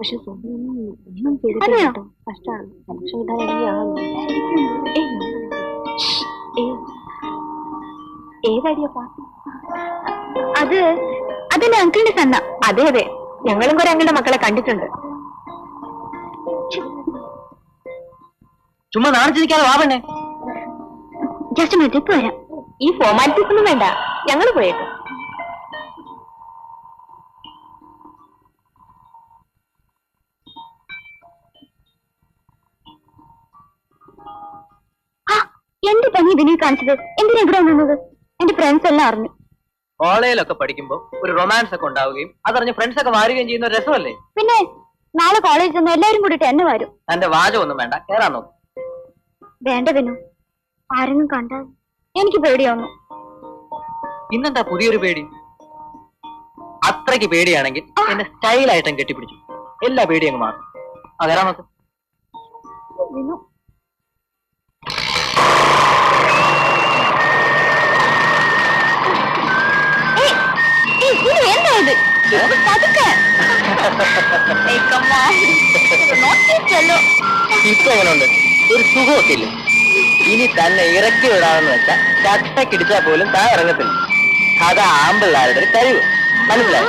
പക്ഷെ ഒന്നും? കേട്ടോ കഷ്ടമാണ്. ഏതടിയ പാട്ട് അത് അതെന്റെ അങ്കിളിന്റെ സണ്ണ അതെ അതെ ഞങ്ങളും കുറെ അങ്ങളുടെ മക്കളെ കണ്ടിട്ടുണ്ട് ചുമ്മാ നാണിച്ചിരിക്കാതെ വാ പെണ്ണേ ജസ്റ്റ് മിനിറ്റ് ഇപ്പൊ വരാം ഈ ഫോർമാലിറ്റീസ് ഒന്നും വേണ്ട ഞങ്ങൾ പോയേക്കും പണി ഇതിനെ കാണിച്ചത് എന്തിനാ ഇവിടെ വന്നത്? എന്റെ ഫ്രണ്ട്സ് എല്ലാം അറിഞ്ഞു. കോളേജിലൊക്കെ പഠിക്കുമ്പോൾ ഒരു റൊമാൻസ് ഒക്കെ ഉണ്ടാവുകയും അതറിഞ്ഞ് ഫ്രണ്ട്സ് ഒക്കെ മാറുകയും ചെയ്യുന്ന ഒരു രസമല്ലേ? പിന്നെ നാളെ കോളേജിൽ നിന്ന് എല്ലാവരും കൂടിയിട്ട് എന്നെ വരും. തന്റെ വാചമൊന്നും വേണ്ട കേറാൻ നോക്കും. വേണ്ട വിനു ആരെങ്കിലും കണ്ടാൽ എനിക്ക് പേടിയാവുന്നു. ഇന്നെന്താ പുതിയൊരു പേടി? അത്രയ്ക്ക് പേടിയാണെങ്കിൽ എന്നെ സ്റ്റൈലായിട്ടും കെട്ടിപ്പിടിച്ചു. എല്ലാ പേടിയും അങ്ങ് മാറും. അതെ വരാൻ നോക്ക്. വിനു ഇപ്പൊ എങ്ങനെയുണ്ട് ഒരു സുഖമൊക്കെ ഇനി തന്നെ ഇറക്കി വിടാമെന്ന് വെച്ചാൽ ചട്ടക്കിടിച്ചാൽ പോലും താൻ ഇറങ്ങത്തില്ല. അതാ ആമ്പിള്ളാരുടെ ഒരു കഴിവ്. മനസ്സിലായി?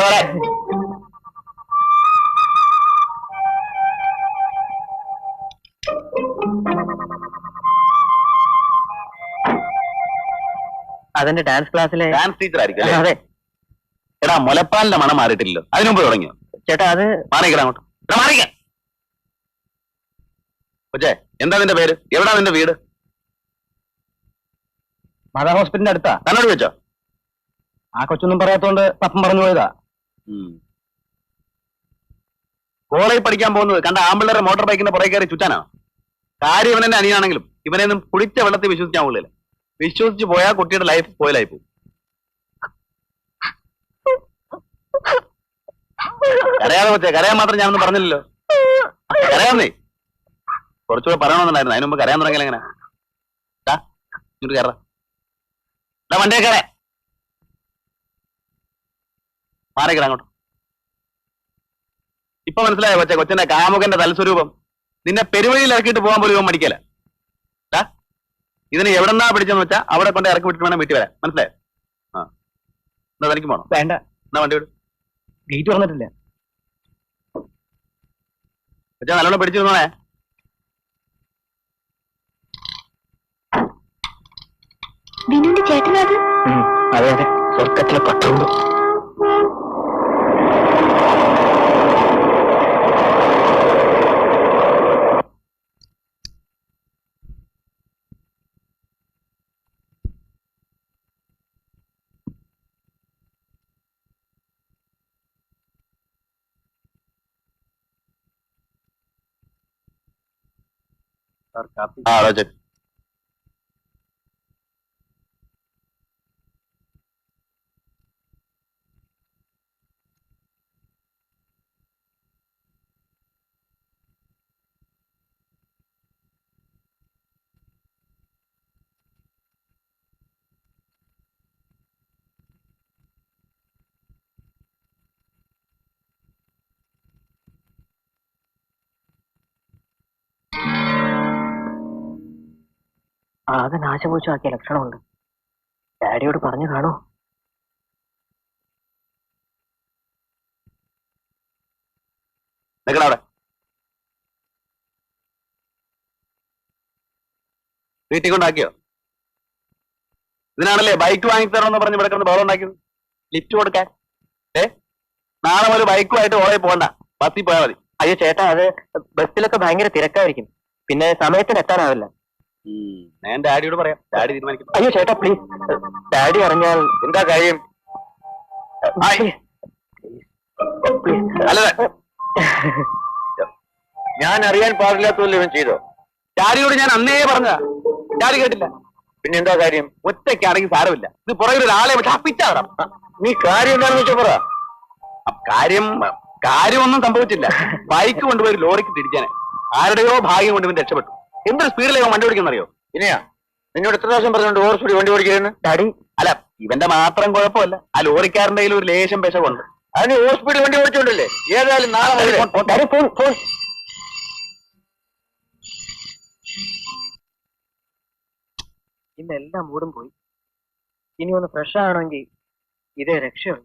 ഇതോടെ അതെന്റെ ഡാൻസ് ക്ലാസ്സിലെ ഡാൻസ് ടീച്ചർ ആയിരിക്കും അതെ. എടാ മുലപ്പാലിന്റെ മണം മാറിയിട്ടില്ലല്ലോ. അതിനു മുമ്പ് തുടങ്ങിയോ? ചേട്ടാ അത് മാറിക്കടാ അങ്ങോട്ട്. എടാ, മാറിക്ക കൊച്ചേ എന്താ നിന്റെ പേര്? എവിടാ നിന്റെ വീട്? മദർ ഹോസ്പിറ്റലിന്റെ അടുത്താ. തന്നോട് വെച്ചോ ആ കൊച്ചൊന്നും പറയാത്തോണ്ട് പപ്പം പറഞ്ഞു പോയതാ. കോളേജിൽ പഠിക്കാൻ പോകുന്നത് കണ്ട ആമ്പിള്ളേരെ മോട്ടോർ ബൈക്കിന്റെ പുറകെ കയറി ചുറ്റാനാ? കാര്യം ഇവനെന്നെ അനിയാണെങ്കിലും ഇവനെയൊന്നും കുടിച്ച വെള്ളത്തിൽ വിശ്വസിക്കാൻ കൊള്ളില്ല വിശ്വസിച്ച് പോയാൽ കുട്ടിയുടെ ലൈഫ് പോയിലായി പോകും. കരയാതെ പറ്റേ കരയാൻ മാത്രം ഞാനൊന്നും പറഞ്ഞില്ലല്ലോ. കരയാന്നേ കുറച്ചുകൂടെ പറയണമെന്നുണ്ടായിരുന്നു. അതിന് മുമ്പ് കരയാൻ തുടങ്ങിയാൽ എങ്ങനെ? കയറ വണ്ടിയെ കയറേ മാറിക്കട അങ്ങോട്ട്. ഇപ്പൊ മനസ്സിലായോ കൊച്ചെ കൊച്ചന്റെ കാമുകന്റെ തൽസ്വരൂപം നിന്നെ പെരുവഴിയിൽ ഇറക്കിയിട്ട് പോകാൻ പോലും ഇവൻ മടിക്കല. ഇതിന് എവിടെന്നാ പിടിച്ചെന്ന് വെച്ചാ അവിടെ കൊണ്ട് ഇറക്കി വിട്ടിട്ട് വേണം വീട്ടിൽ വരാൻ. മനസ്സിലായോ? ആ. എന്നാ തനിക്ക് പോണം? വേണ്ട. എന്നാ വണ്ടി വിട്. ഗേറ്റ് തുറന്നിട്ടില്ല. കൊച്ചാ നല്ലോണം പിടിച്ചിരുന്നോണേ ചേട്ടനത് അതെ? അതെ സ്വർഗത്തിലെ പട്ടുണ്ട് ആ അതെ ആകെ നാശമോശമാക്കിയ ലക്ഷണമുണ്ട്. ഡാഡിയോട് പറഞ്ഞു കാണോ. വീട്ടിൽ കൊണ്ടാക്കിയോ? ഇതിനാണല്ലേ ബൈക്ക് വാങ്ങിത്തരണമെന്ന് പറഞ്ഞ് ഇവിടെ കിടന്ന് ബഹളം ഉണ്ടാക്കിയത്? ലിഫ്റ്റ് കൊടുക്കാൻ. ഏ? നാളെ ഒരു ബൈക്കുമായിട്ട് ഓളെ പോകണ്ട ബസ്സിൽ പോയാൽ മതി. അയ്യോ ചേട്ടാ അത് ബസ്സിലൊക്കെ ഭയങ്കര തിരക്കായിരിക്കും. പിന്നെ സമയത്തിന് എത്താനാവില്ല. ഞാൻ ഡാഡിയോട് പറയാം. ഡാഡി തീരുമാനിക്കും അയ്യോ ചേട്ടാ പ്ലീസ് ഡാഡി അറിഞ്ഞാൽ എന്താ കാര്യം. അല്ല ഞാൻ അറിയാൻ പാടില്ലാത്തല്ലോ ഇവൻ ചെയ്തോ ഡാഡിയോട് ഞാൻ അന്നേ പറഞ്ഞ ഡാഡി കേട്ടില്ല. പിന്നെ എന്താ കാര്യം? ഒറ്റയ്ക്കാണെങ്കിൽ സാരമില്ല. ഇത് പുറകിൽ ഒരാളെ അപ്പിച്ചാടാം നീ കാര്യം എന്താണെന്ന് വെച്ചാ പറ. കാര്യം കാര്യമൊന്നും സംഭവിച്ചില്ല. ബൈക്ക് കൊണ്ടുപോയി ലോറിക്ക് തിരിച്ചാനെ ആരുടെയോ ഭാഗ്യം കൊണ്ട് ഇവൻ രക്ഷപ്പെട്ടു. എന്തൊരു സ്പീഡിലേക്ക് വണ്ടി ഓടിക്കുന്നറിയോ ഇനിയാ? നിന്നോട് എത്ര പ്രാവശ്യം പറഞ്ഞുകൊണ്ട് ഓവർ സ്പീഡ് വണ്ടി ഓടിക്കരുന്ന് ഡാഡി. അല്ല ഇവന്റെ മാത്രം കുഴപ്പമല്ല. ആ ലോറിക്കാരന്റെ കയ്യിൽ ഒരു ലേശം പെശകുണ്ട് അതിന് ഓവർ സ്പീഡ് വണ്ടി ഓടിച്ചോണ്ടല്ലേ? ഏതായാലും നാളെ ഇന്നെല്ലാം ഡാഡി ഫോൺ ഫോൺ. ഇന്ന് എല്ലാം മൂടും പോയി. ഇനി ഒന്ന് ഫ്രഷ് ആണെങ്കിൽ ഇതേ രക്ഷയുള്ളൂ.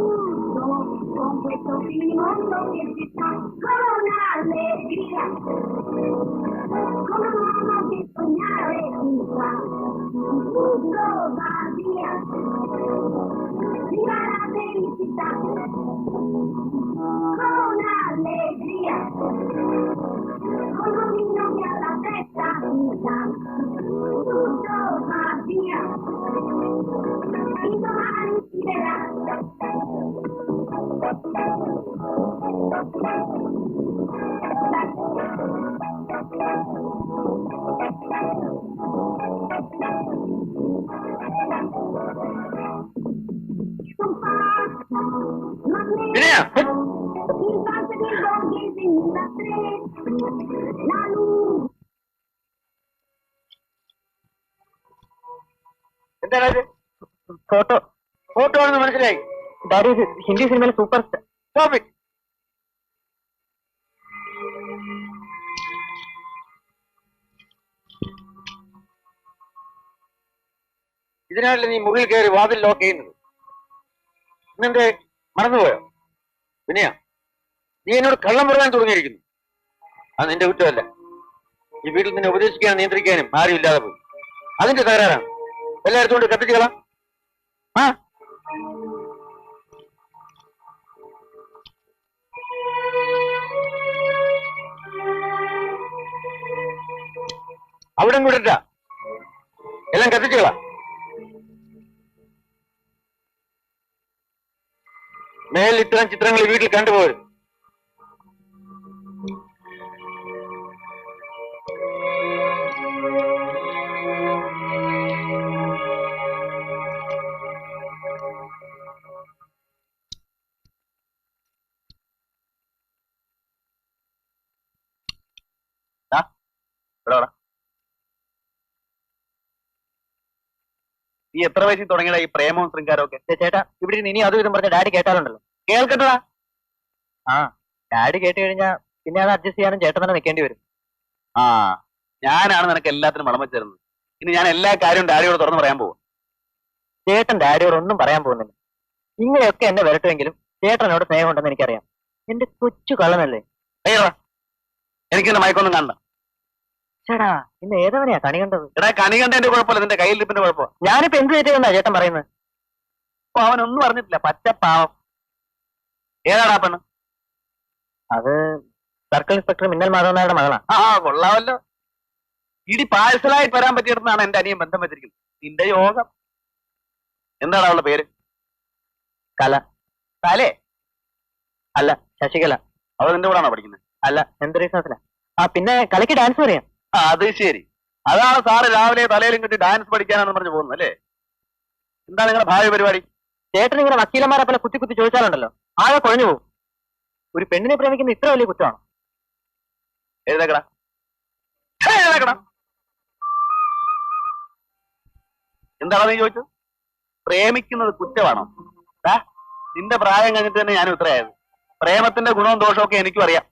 nuestro mundo que está con alegría, con soñar un mundo la felicidad, con alegría. എന്താണ് ഫോട്ടോ. ഫോട്ടോ ആണെന്ന് മനസ്സിലായി. ഡാഡി ഹിന്ദി സിനിമയിലെ സൂപ്പർ സ്റ്റാർ. it. ഇതിനാണല്ലേ നീ മുറിയിൽ കയറി വാതിൽ ലോക്ക് ചെയ്യുന്നത്? ഇന്നെന്തേ മറന്നുപോയോ? വിനയ? നീ എന്നോട് കള്ളം പറയാൻ തുടങ്ങിയിരിക്കുന്നു. അത് നിന്റെ കുറ്റമല്ല. ഈ വീട്ടിൽ നിന്നെ ഉപദേശിക്കാനും നിയന്ത്രിക്കാനും ആരും ഇല്ലാതെ പോയി. അതിന്റെ തകരാറാണ്. എല്ലായിടത്തും കൊണ്ട് കത്തിച്ചു കളാം ആ. അവിടെ കൂടെ എല്ലാം കത്തിച്ചു കളാം മേലിൽ ഇത്തരം ചിത്രങ്ങൾ വീട്ടിൽ കണ്ടുപോകരുത്. വാടാ. നീ എത്ര വയസ്സിൽ തുടങ്ങിയടാ ഈ പ്രേമവും ശൃംഗാരവും ഒക്കെ? ചേട്ടാ ഇവിടെ ഇനി അതും ഇതും പറഞ്ഞ ഡാഡി കേട്ടാലുണ്ടല്ലോ. കേൾക്കട്ടടാ. ആ. ഡാഡി കേട്ട് കഴിഞ്ഞാ പിന്നെ അത് അഡ്ജസ്റ്റ് ചെയ്യാനും ചേട്ടൻ തന്നെ നിൽക്കേണ്ടി വരും. ആ. ഞാനാണ് നിനക്ക് എല്ലാത്തിനും വളം വെച്ചിരുന്നത് ഇനി ഞാൻ എല്ലാ കാര്യവും ഡാഡിയോട് തുറന്ന് പറയാൻ പോകും ചേട്ടൻ ഡാഡിയോട് ഒന്നും പറയാൻ പോകുന്നില്ല. ഇങ്ങനെയൊക്കെ എന്നെ വരട്ടുമെങ്കിലും ചേട്ടനോട് സ്നേഹമുണ്ടെന്ന് എനിക്കറിയാം. എന്റെ കൊച്ചു കള്ളനല്ലേ? എനിക്ക് എന്റെ മയക്കൊന്നും കാണണ്ട. ചേടാ ഇന്ന് ഏതവനെയാ കണി കണ്ടത്? എടാ കണി കണ്ടതിന്റെ കുഴപ്പമില്ല നിന്റെ കയ്യിൽ ഇരിപ്പിന്റെ കുഴപ്പം ഞാനിപ്പോ എന്ത് തെറ്റെന്നാ ചേട്ടൻ പറയുന്നത്? അപ്പൊ അവനൊന്നും അറിഞ്ഞിട്ടില്ല പാവം. ഏതാടാ പെണ്ണ്? അത് സർക്കിൾ ഇൻസ്പെക്ടർ മിന്നൽ മാധവൻ നായരുടെ മകളാ. ആ കൊള്ളാവല്ലോ ഇടി പാഴ്സലായിട്ട് വരാൻ പറ്റിയിടത്താണ് എന്റെ അനിയൻ ബന്ധം വെച്ചിരിക്കുന്നത്. നിന്റെ യോഗം. എന്താണ് അവളുടെ പേര്? കല. കലേ? അല്ല ശശികല. അവൾ നിന്റെ കൂടാണോ പഠിക്കുന്നത്? അല്ല എന്ത് റീസാസിലാ ആ പിന്നെ കലയ്ക്ക് ഡാൻസ് പറയാം ആ അത് ശരി. അതാണ് സാറ് രാവിലെ തലയിലും കിട്ടി ഡാൻസ് പഠിക്കാനാണെന്ന് പറഞ്ഞു പോകുന്നത് അല്ലേ? എന്താ നിങ്ങളുടെ ഭാവി പരിപാടി? ചേട്ടൻ ഇങ്ങനെ വക്കീലന്മാരെ പോലെ കുത്തി കുത്തി ചോദിച്ചാലുണ്ടല്ലോ. ആകെ കുഴഞ്ഞു പോകും. ഒരു പെണ്ണിനെ പ്രേമിക്കുന്ന ഇത്ര വലിയ കുറ്റമാണ്? എഴുതേക്കടാ. എഴുതേക്കടാ. എന്താണ് നീ ചോദിച്ചത്? പ്രേമിക്കുന്നത് കുറ്റമാണോ? നിന്റെ പ്രായം കഴിഞ്ഞിട്ട് തന്നെ ഞാനും ഇത്രയായത്. പ്രേമത്തിന്റെ ഗുണവും ദോഷവും ഒക്കെ എനിക്കും അറിയാം.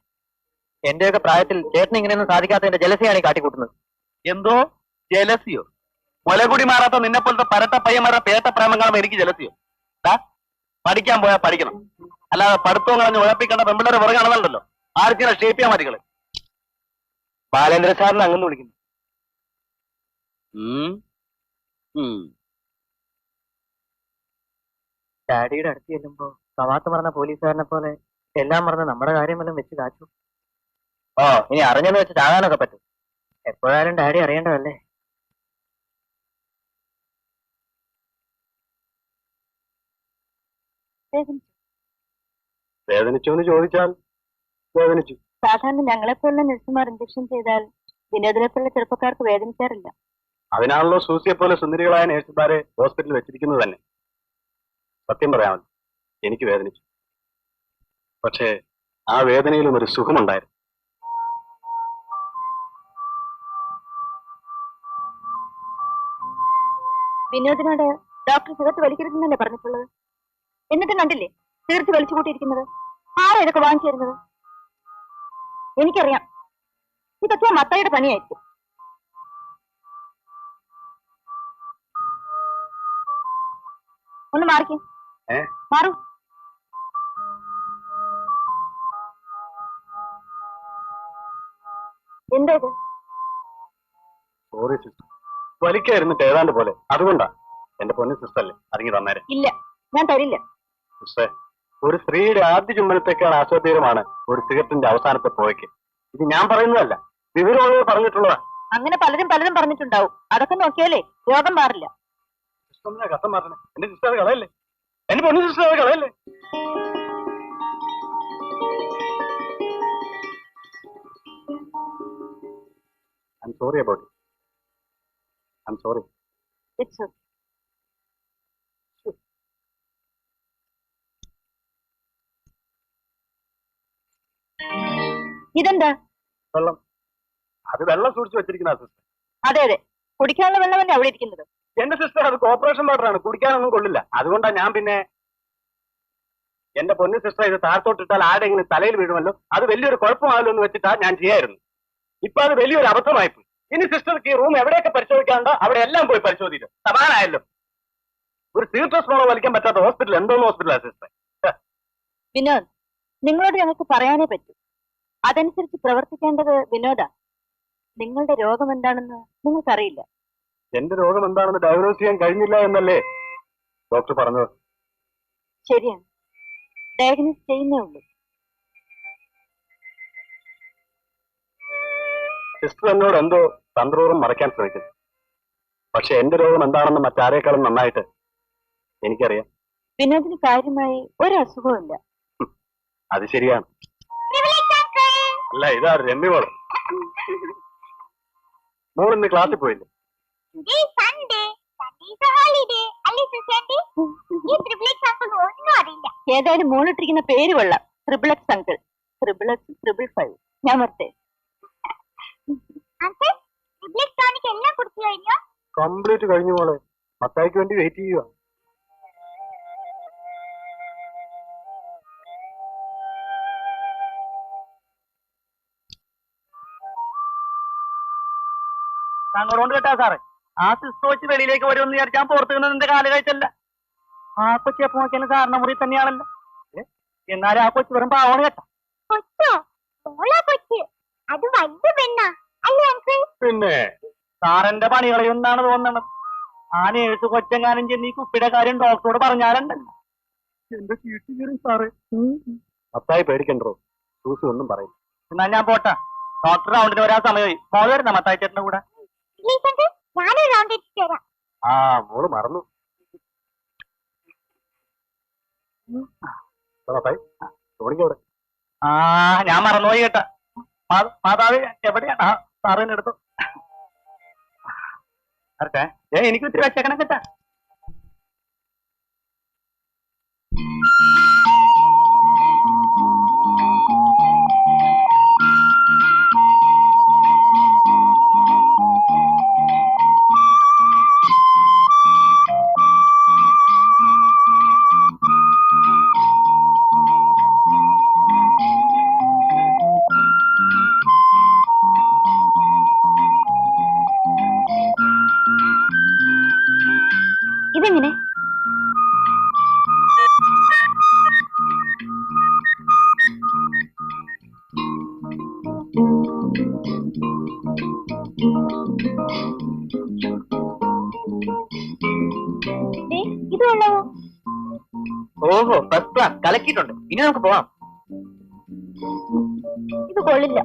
എന്റെയൊക്കെ പ്രായത്തിൽ ചേട്ടൻ ഇങ്ങനെയൊന്നും സാധിക്കാത്തതിന്റെ ജലസിയാണ് ഈ കാട്ടിക്കൂട്ടുന്നത്. എന്തോ? ജലസിയോ മുലകുടി മാറാത്ത നിന്നെ പോലത്തെ പരട്ട പയ്യന്മാരുടെ പേട്ട പ്രേമം കാണുമ്പോൾ എനിക്ക് ജലസിയോ പഠിക്കാൻ പോയാൽ പഠിക്കണം. അല്ലാതെ പഠിത്തവും കളഞ്ഞ് ഉഴപ്പിക്കേണ്ട പെമ്പിള്ളേരെ പുറകെ കാണുന്നുണ്ടല്ലോ ആർക്കിനെ ഷേപ്പ് ചെയ്യാൻ മതികൾ ബാലേന്ദ്ര സാറിന് അങ്ങനെ വിളിക്കുന്നു. ഡാഡിയുടെ അടുത്ത് ചെല്ലുമ്പോ കവാത്ത് മറന്ന പോലീസുകാരനെ പോലെ എല്ലാം മറന്ന് നമ്മുടെ കാര്യം വല്ലതും വെച്ച് കാച്ചു. ഓ ഇനി അറിഞ്ഞെന്ന് വെച്ച് ചാകാനൊക്കെ പറ്റും. എപ്പോഴായാലും ഡാഡി അറിയേണ്ടതല്ലേ? വേദനിച്ചു എന്ന് ചോദിച്ചാൽ വേദനിച്ചു. സാധാരണ ഞങ്ങളെപ്പോലുള്ള നഴ്സുമാർ ഇഞ്ചക്ഷൻ ചെയ്താൽ വിനോദനെപ്പോലുള്ള ചെറുപ്പക്കാർക്ക് വേദനിക്കാറില്ല. അതിനാണല്ലോ സൂസിയെ പോലെ സുന്ദരികളായ നേഴ്സുമാരെ ഹോസ്പിറ്റലിൽ വെച്ചിരിക്കുന്നത് തന്നെ. സത്യം പറയാമല്ലോ എനിക്ക് വേദനിച്ചു. പക്ഷേ ആ വേദനയിലും ഒരു സുഖമുണ്ടായിരുന്നു. വിനോദിനോട് ഡോക്ടർ സുഖത്ത് വലിക്കരുതെന്നല്ലേ പറഞ്ഞിട്ടുള്ളത്? എന്നിട്ട് കണ്ടില്ലേ? തീർത്ത് വലിച്ചു കൂട്ടിയിരിക്കുന്നത് ആരാ ഇതൊക്കെ വാങ്ങിച്ചു തരുന്നത് എനിക്കറിയാം. ഇതൊക്കെ മത്തയുടെ പണിയായിരിക്കും. ഒന്ന് മാറിക്കേ? മാറൂ. എന്താ ഇത്? സോറി സിസ്റ്റർ വലിക്കായിരുന്നിട്ട് ഏതാണ്ട് പോലെ. അതുകൊണ്ടാ എന്റെ പൊന്നു സിസ്റ്റല്ലേ അതിങ്ങി തന്നേരെ. ഇല്ല ഞാൻ തരില്ല. സിസ്റ്റേ ഒരു സ്ത്രീയുടെ ആദ്യ ചുംബനത്തെക്കാൾ അസ്വതീരമാണ് ഒരു സിഗരറ്റിന്റെ അവസാനത്തെ പോയക്ക് ഇത് ഞാൻ പറയുന്നതല്ല വിവരമുള്ളവർ പറഞ്ഞിട്ടുള്ളതാ. അങ്ങനെ പലരും പലരും പറഞ്ഞിട്ടുണ്ടാവും. അതൊക്കെ നോക്കിയാലേ രോഗം മാറില്ല. കഥ മാറണേ. എന്റെ സിസ്റ്റർ കളയല്ലേ? എന്റെ പൊന്നു സിസ്റ്റർ കളയല്ലേ? I'm sorry about it. I'm sorry. It's ഇതെന്താ? വെള്ളം. അത് വെള്ളം സൂക്ഷിച്ചു വെച്ചിരിക്കുന്ന സിസ്റ്റർ അതെ അതെ. കുടിക്കാനുള്ള വെള്ളമല്ലേ അവിടെ ഇരിക്കുന്നത്? എന്റെ സിസ്റ്റർ അത് കോർപ്പറേഷൻ വാട്ടറാണ് കുടിക്കാനൊന്നും കൊള്ളില്ല. അതുകൊണ്ടാ ഞാൻ പിന്നെ എന്റെ പൊന്നു സിസ്റ്റർ ഇത് താഴത്തോട്ടിട്ടാൽ ആരെങ്കിലും തലയിൽ വീഴുമല്ലോ. അത് വലിയൊരു കുഴപ്പമാകല്ലോ എന്ന് വെച്ചിട്ടാ ഞാൻ ചെയ്യായിരുന്നു. ഇപ്പൊ അത് വലിയൊരു അബദ്ധമായിപ്പോയി. ഇനി സിസ്റ്റർക്ക് ഈ റൂം എവിടെയൊക്കെ പരിശോധിക്കാണ്ടോ അവിടെ എല്ലാം പോയി പരിശോധിക്കും. സമാനായല്ലോ ഒരു സീർട്ടസ് മോളോ വലിക്കാൻ പറ്റാത്ത ഹോസ്പിറ്റൽ എന്തോന്ന് ഹോസ്പിറ്റലാ സിസ്റ്റർ വിനോദ് നിങ്ങളോട് ഞങ്ങൾക്ക് പറയാനേ പറ്റൂ. അതനുസരിച്ച് പ്രവർത്തിക്കേണ്ടത് വിനോദ. നിങ്ങളുടെ രോഗം എന്താണെന്ന് നിങ്ങൾക്കറിയില്ല. എന്റെ രോഗം എന്താണെന്ന് ഡയഗ്നോസ് ചെയ്യാൻ കഴിഞ്ഞില്ല എന്നല്ലേ? ഡോക്ടർ പറഞ്ഞത്. ശരിയാണ്. ഡയഗ്നോസ് ചെയ്യുന്നേ ഉള്ളൂ. സിസ്റ്റർ എന്നോട് എന്തോ തന്ത്രപൂർവം മറയ്ക്കാൻ ശ്രമിക്കുന്നു. പക്ഷെ എന്റെ രോഗം എന്താണെന്ന് മറ്റാരേക്കാളും നന്നായിട്ട് എനിക്കറിയാം. വിനോദിന് കാര്യമായി ഒരു അസുഖവുമില്ല അത് ശരിയാണ്. അല്ല ഇതാ രമ്യ മോൾ. മോൾ ഇന്ന് ക്ലാസ്സിൽ പോയില്ലേ. ഏതായാലും മോളിട്ടിരിക്കുന്ന പേര് കൊള്ളാം. Triple X uncle triple X triple five ഞാൻ വരട്ടെ. കംപ്ലീറ്റ് കഴിഞ്ഞു? മോളെ. പത്തായിക്ക് വേണ്ടി വെയിറ്റ് ചെയ്യുക അങ്ങോട്ട് കേട്ടാ സാറേ. ആ സിസ്റ്റർ വെച്ച് വെളിയിലേക്ക് വരുമെന്ന് വിചാരിച്ചാൽ പുറത്തു നിന്ന് നിന്റെ കാൽ കഴിച്ചല്ല. ആ കൊച്ചി എപ്പോ നോക്കിയാലും സാറിന്റെ മുറി തന്നെയാണല്ലോ. എന്നാലും ആ കൊച്ചു വെറും പാവണ് കേട്ട. കൊച്ചോ? കൊച്ച്. അത് വലിയ പെണ്ണാ. പിന്നെ സാറിന്റെ പണികളെയൊന്നാണ് തോന്നണത്. ആ നേഴ്സ് കൊച്ചെങ്ങാനും ചെന്ന് ഈ കുപ്പിയുടെ കാര്യം ഡോക്ടറോട് പറഞ്ഞാലുണ്ടല്ലോ എന്റെ ചീട്ട് കയറി സാറ്. മത്തായി പേടിക്കണ്ടോ? സൂസി ഒന്നും പറയും എന്നാ ഞാൻ പോട്ടെ. ഡോക്ടർ റൗണ്ടിന് വരാൻ സമയമായി. മോൾ വരുന്ന? മത്തായി ചേട്ടന്റെ കൂടെ? ഞാനൊരു റൗണ്ട്. ആ മോൾ മറന്നു. ആ ഞാൻ മറന്നുപോയി കേട്ടാ. മാതാവ് എവിടെയാണ് സാറ് എനിക്ക് ഇത്തിരി വെച്ചേക്കണം കേട്ടാ. നമുക്ക് പോവാം ഇത് കൊള്ളില്ല.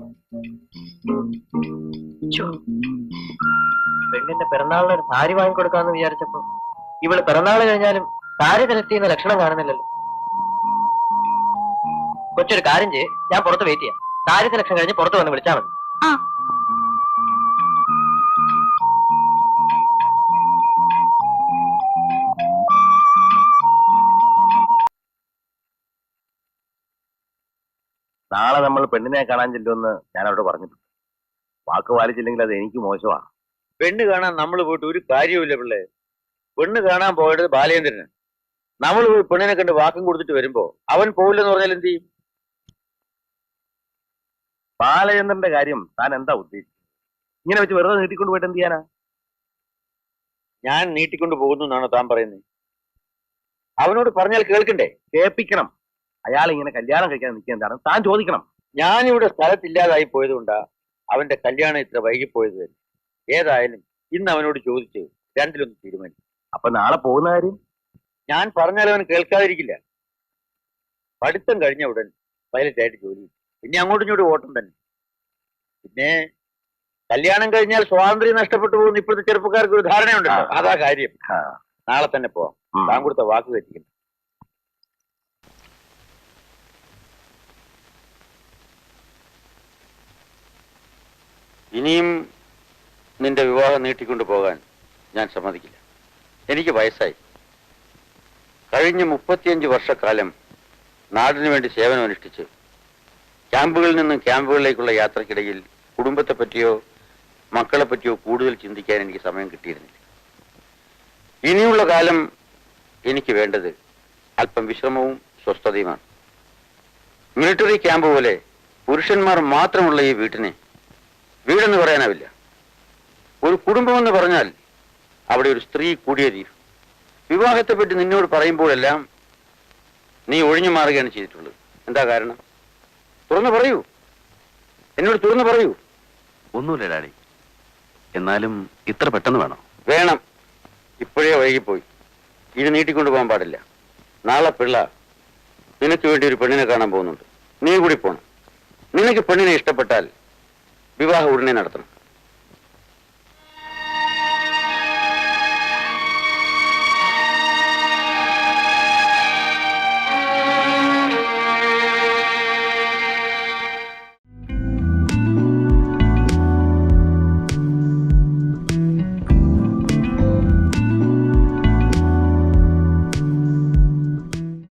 പെണ്ണിന്റെ പിറന്നാളിന് ഒരു സാരി വാങ്ങിക്കൊടുക്കാന്ന് വിചാരിച്ചപ്പോ ഇവൾ പിറന്നാൾ കഴിഞ്ഞാലും സാരി തരത്തിന്ന് ലക്ഷണം കാണുന്നില്ലല്ലോ. കൊച്ചൊരു കാര്യം ചെയ്യ്. ഞാൻ പുറത്ത് വെയിറ്റ് ചെയ്യാം. സാരി സെലക്ഷൻ കഴിഞ്ഞ് പുറത്ത് വന്ന് വിളിച്ചാൽ മതി. നാളെ നമ്മൾ പെണ്ണിനെ കാണാൻ ചെല്ലുമെന്ന് ഞാൻ അവിടെ പറഞ്ഞിട്ടുണ്ട്. വാക്ക് പാലിച്ചില്ലെങ്കിൽ അത് എനിക്ക് മോശമാണ് പെണ്ണ് കാണാൻ നമ്മൾ പോയിട്ട് ഒരു കാര്യവുമില്ല പിള്ളേ. പെണ്ണ് കാണാൻ പോയത് ബാലേന്ദ്രന് നമ്മൾ പോയി പെണ്ണിനെ കണ്ട് വാക്കും കൊടുത്തിട്ട് വരുമ്പോ അവൻ പോവില്ലെന്ന് പറഞ്ഞാൽ എന്ത് ചെയ്യും? ബാലചന്ദ്രന്റെ കാര്യം താൻ എന്താ ഉദ്ദേശിച്ചത്? ഇങ്ങനെ വെച്ച് വെറുതെ നീട്ടിക്കൊണ്ട് പോയിട്ട് എന്ത് ചെയ്യാനാ? ഞാൻ നീട്ടിക്കൊണ്ട് പോകുന്നു എന്നാണോ താൻ പറയുന്നത്? അവനോട് പറഞ്ഞാൽ കേൾക്കണ്ടേ? കേൾപ്പിക്കണം. അയാൾ ഇങ്ങനെ കല്യാണം കഴിക്കാൻ നിൽക്കുന്നതാണ്. താൻ ചോദിക്കണം. ഞാനിവിടെ സ്ഥലത്തില്ലാതായി പോയതുകൊണ്ടാ അവന്റെ കല്യാണം ഇത്ര വൈകിപ്പോയത് തന്നെ ഏതായാലും ഇന്ന് അവനോട് ചോദിച്ച് രണ്ടിലൊന്ന് തീരുമാനിക്കും. അപ്പൊ നാളെ പോകുന്ന കാര്യം? ഞാൻ പറഞ്ഞാൽ അവൻ കേൾക്കാതിരിക്കില്ല. പഠിത്തം കഴിഞ്ഞ ഉടൻ പൈലറ്റ് ആയിട്ട് ജോലി ഇനി പിന്നെ അങ്ങോട്ടും ഇങ്ങോട്ടും ഓട്ടം തന്നെ. പിന്നെ കല്യാണം കഴിഞ്ഞാൽ സ്വാതന്ത്ര്യം നഷ്ടപ്പെട്ടു പോകുന്ന ഇപ്പോഴത്തെ ചെറുപ്പക്കാർക്ക് ഒരു ധാരണയുണ്ടല്ലോ. അതാ കാര്യം. നാളെ തന്നെ പോവാം. താൻ കൊടുത്ത വാക്ക് തെറ്റിക്കുന്നു ഇനിയും നിന്റെ വിവാഹം നീട്ടിക്കൊണ്ടു പോകാൻ ഞാൻ സമ്മതിക്കില്ല. എനിക്ക് വയസ്സായി. കഴിഞ്ഞ മുപ്പത്തിയഞ്ച് വർഷക്കാലം നാടിനു വേണ്ടി സേവനം അനുഷ്ഠിച്ച് ക്യാമ്പുകളിൽ നിന്നും ക്യാമ്പുകളിലേക്കുള്ള യാത്രക്കിടയിൽ കുടുംബത്തെ പറ്റിയോ മക്കളെ പറ്റിയോ കൂടുതൽ ചിന്തിക്കാൻ എനിക്ക് സമയം കിട്ടിയിരുന്നില്ല. ഇനിയുള്ള കാലം എനിക്ക് വേണ്ടത് അല്പം വിശ്രമവും സ്വസ്ഥതയുമാണ്. മിലിറ്ററി ക്യാമ്പ് പോലെ പുരുഷന്മാർ മാത്രമുള്ള ഈ വീട്ടിനെ വീടെന്ന് പറയാനാവില്ല. ഒരു കുടുംബമെന്ന് പറഞ്ഞാൽ അവിടെ ഒരു സ്ത്രീ കൂടിയേ തീരും. വിവാഹത്തെപ്പറ്റി നിന്നോട് പറയുമ്പോഴെല്ലാം നീ ഒഴിഞ്ഞു മാറുകയാണ് ചെയ്തിട്ടുള്ളത്. എന്താ കാരണം? തുറന്നു പറയൂ. എന്നോട് തുറന്നു പറയൂ. ഒന്നുമില്ല ഡാഡി. എന്നാലും ഇത്ര പെട്ടെന്ന് വേണം? വേണം. ഇപ്പോഴേ വൈകിപ്പോയി. ഇത് നീട്ടിക്കൊണ്ടു പോകാൻ പാടില്ല. നാളെ പിള്ള നിനക്ക് വേണ്ടി ഒരു പെണ്ണിനെ കാണാൻ പോകുന്നുണ്ട്. നീ കൂടി പോണം. നിനക്ക് പെണ്ണിനെ ഇഷ്ടപ്പെട്ടാൽ விவாக உடனே நடத்தணும்.